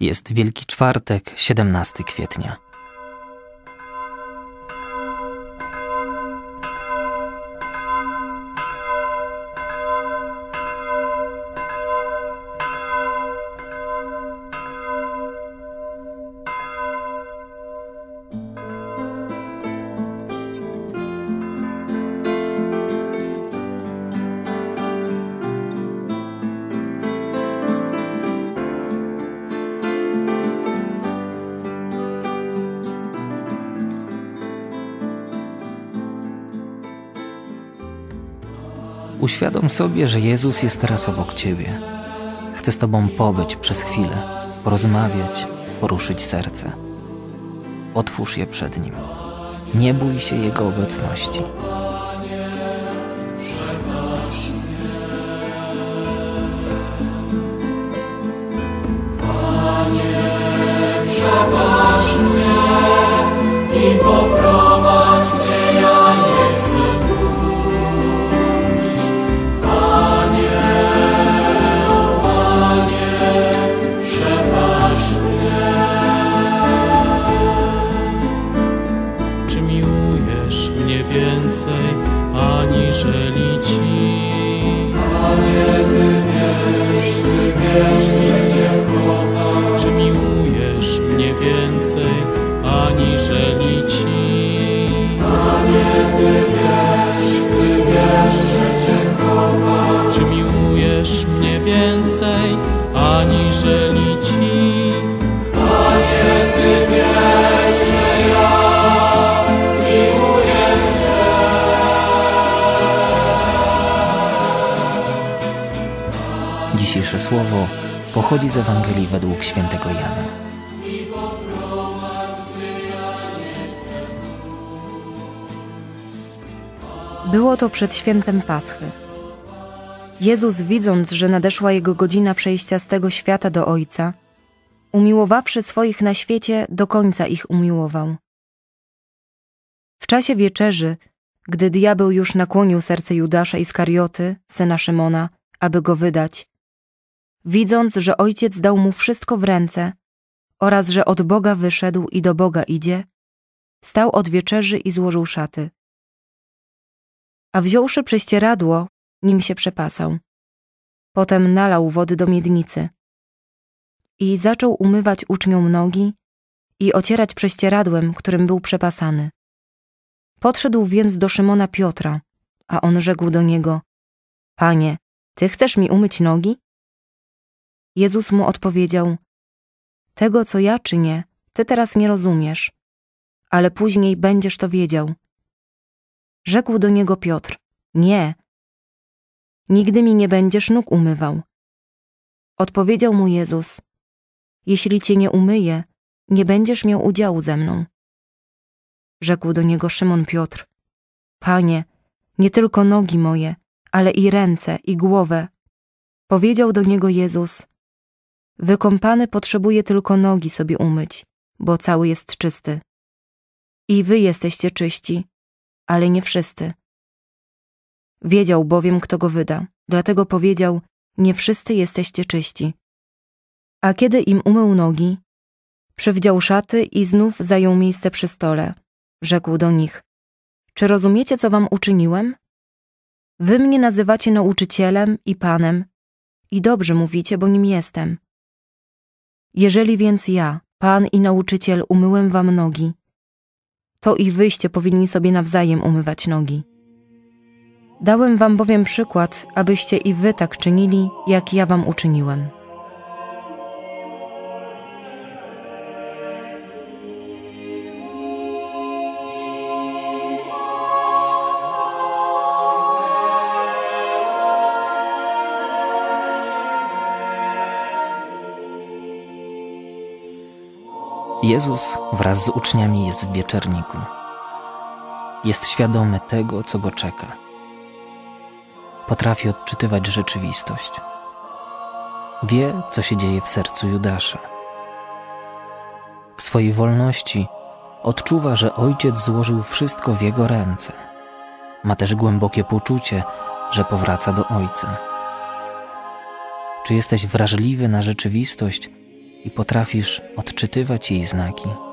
Jest Wielki Czwartek, 17 kwietnia. Uświadom sobie, że Jezus jest teraz obok Ciebie. Chce z Tobą pobyć przez chwilę, porozmawiać, poruszyć serce. Otwórz je przed Nim. Nie bój się Jego obecności. Aniżeli Ci? Panie, Ty wiesz, Ty wiesz, że Cię kocham. Czy miłujesz mnie więcej, aniżeli Ci? Panie, Ty wiesz, Ty wiesz, że Cię kocham. Czy miłujesz mnie więcej, aniżeli Ci? Dzisiejsze słowo pochodzi z Ewangelii według świętego Jana. Było to przed świętem Paschy. Jezus, widząc, że nadeszła jego godzina przejścia z tego świata do Ojca, umiłowawszy swoich na świecie, do końca ich umiłował. W czasie wieczerzy, gdy diabeł już nakłonił serce Judasza Iskarioty, syna Szymona, aby go wydać, widząc, że ojciec dał mu wszystko w ręce oraz że od Boga wyszedł i do Boga idzie, stał od wieczerzy i złożył szaty. A wziąwszy prześcieradło, nim się przepasał. Potem nalał wody do miednicy i zaczął umywać uczniom nogi i ocierać prześcieradłem, którym był przepasany. Podszedł więc do Szymona Piotra, a on rzekł do niego: Panie, ty chcesz mi umyć nogi? Jezus mu odpowiedział: Tego, co ja czynię, ty teraz nie rozumiesz, ale później będziesz to wiedział. Rzekł do niego Piotr: Nie, nigdy mi nie będziesz nóg umywał. Odpowiedział mu Jezus: Jeśli cię nie umyję, nie będziesz miał udziału ze mną. Rzekł do niego Szymon Piotr: Panie, nie tylko nogi moje, ale i ręce i głowę. Powiedział do niego Jezus: Wykąpany potrzebuje tylko nogi sobie umyć, bo cały jest czysty. I wy jesteście czyści, ale nie wszyscy. Wiedział bowiem, kto go wyda, dlatego powiedział: Nie wszyscy jesteście czyści. A kiedy im umył nogi, przywdział szaty i znów zajął miejsce przy stole. Rzekł do nich: Czy rozumiecie, co wam uczyniłem? Wy mnie nazywacie nauczycielem i panem, i dobrze mówicie, bo nim jestem. Jeżeli więc ja, pan i nauczyciel, umyłem wam nogi, to i wyście powinni sobie nawzajem umywać nogi. Dałem wam bowiem przykład, abyście i wy tak czynili, jak ja wam uczyniłem. Jezus wraz z uczniami jest w wieczerniku. Jest świadomy tego, co go czeka. Potrafi odczytywać rzeczywistość. Wie, co się dzieje w sercu Judasza. W swojej wolności odczuwa, że ojciec złożył wszystko w jego ręce. Ma też głębokie poczucie, że powraca do ojca. Czy jesteś wrażliwy na rzeczywistość, i potrafisz odczytywać jej znaki.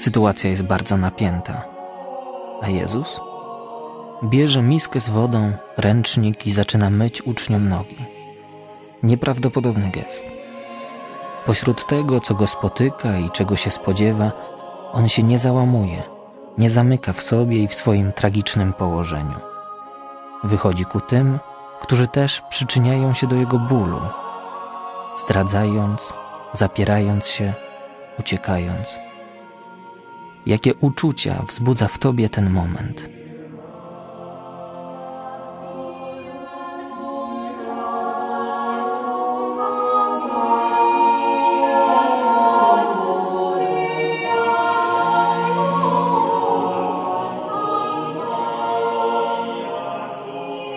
Sytuacja jest bardzo napięta. A Jezus bierze miskę z wodą, ręcznik i zaczyna myć uczniom nogi. Nieprawdopodobny gest. Pośród tego, co go spotyka i czego się spodziewa, on się nie załamuje, nie zamyka w sobie i w swoim tragicznym położeniu. Wychodzi ku tym, którzy też przyczyniają się do jego bólu, zdradzając, zapierając się, uciekając. Jakie uczucia wzbudza w tobie ten moment?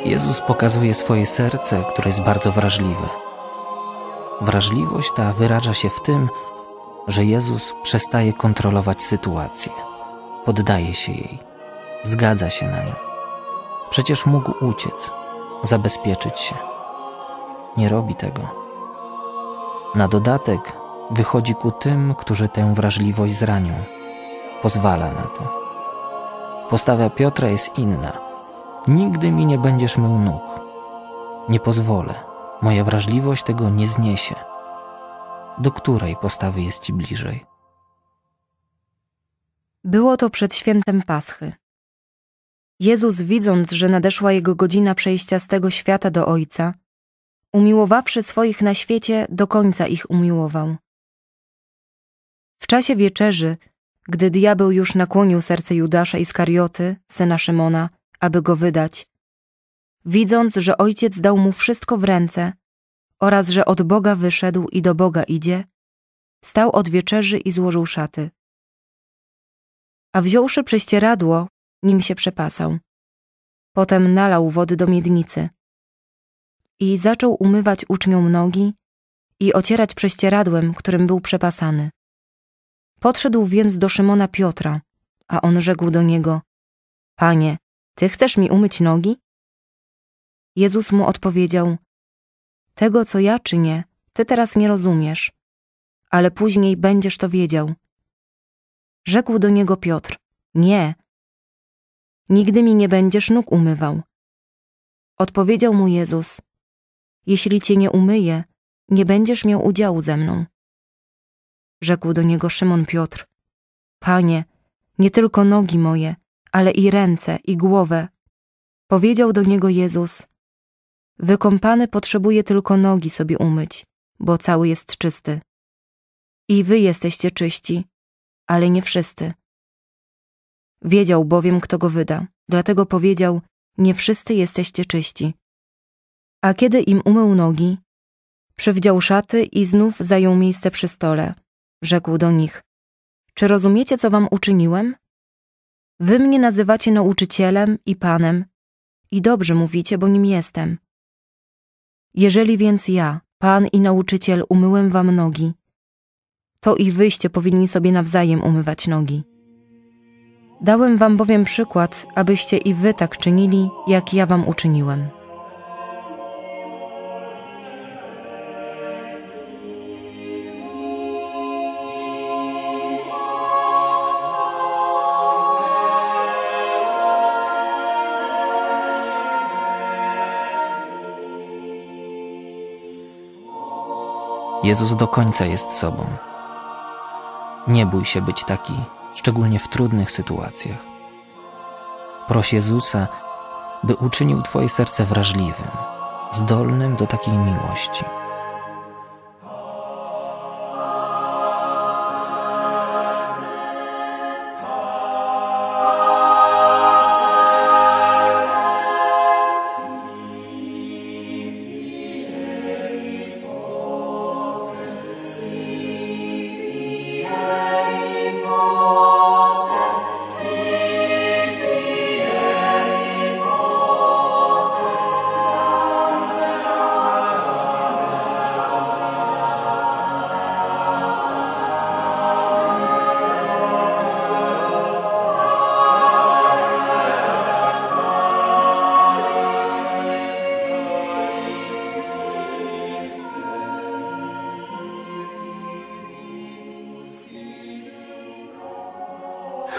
Jezus pokazuje swoje serce, które jest bardzo wrażliwe. Wrażliwość ta wyraża się w tym, że Jezus przestaje kontrolować sytuację, poddaje się jej, zgadza się na nią. Przecież mógł uciec, zabezpieczyć się. Nie robi tego. Na dodatek wychodzi ku tym, którzy tę wrażliwość zranią. Pozwala na to. Postawa Piotra jest inna. Nigdy mi nie będziesz mył nóg. Nie pozwolę. Moja wrażliwość tego nie zniesie do której postawy jest Ci bliżej? Było to przed świętem Paschy. Jezus, widząc, że nadeszła jego godzina przejścia z tego świata do Ojca, umiłowawszy swoich na świecie, do końca ich umiłował. W czasie wieczerzy, gdy diabeł już nakłonił serce Judasza Iskarioty, syna Szymona, aby go wydać, widząc, że ojciec dał mu wszystko w ręce, oraz że od Boga wyszedł i do Boga idzie, stał od wieczerzy i złożył szaty. A wziąwszy prześcieradło, nim się przepasał. Potem nalał wody do miednicy i zaczął umywać uczniom nogi i ocierać prześcieradłem, którym był przepasany. Podszedł więc do Szymona Piotra, a on rzekł do niego: Panie, ty chcesz mi umyć nogi? Jezus mu odpowiedział: tego, co ja czynię, ty teraz nie rozumiesz, ale później będziesz to wiedział. Rzekł do niego Piotr: Nie, nigdy mi nie będziesz nóg umywał. Odpowiedział mu Jezus: Jeśli cię nie umyję, nie będziesz miał udziału ze mną. Rzekł do niego Szymon Piotr: Panie, nie tylko nogi moje, ale i ręce, i głowę. Powiedział do niego Jezus: Wykąpany potrzebuje tylko nogi sobie umyć, bo cały jest czysty. I wy jesteście czyści, ale nie wszyscy. Wiedział bowiem, kto go wyda, dlatego powiedział: Nie wszyscy jesteście czyści. A kiedy im umył nogi, przywdział szaty i znów zajął miejsce przy stole. Rzekł do nich: Czy rozumiecie, co wam uczyniłem? Wy mnie nazywacie nauczycielem i panem, i dobrze mówicie, bo nim jestem. Jeżeli więc ja, Pan i nauczyciel, umyłem wam nogi, to i wyście powinni sobie nawzajem umywać nogi. Dałem wam bowiem przykład, abyście i wy tak czynili, jak ja wam uczyniłem. Jezus do końca jest sobą. Nie bój się być taki, szczególnie w trudnych sytuacjach. Proś Jezusa, by uczynił Twoje serce wrażliwym, zdolnym do takiej miłości.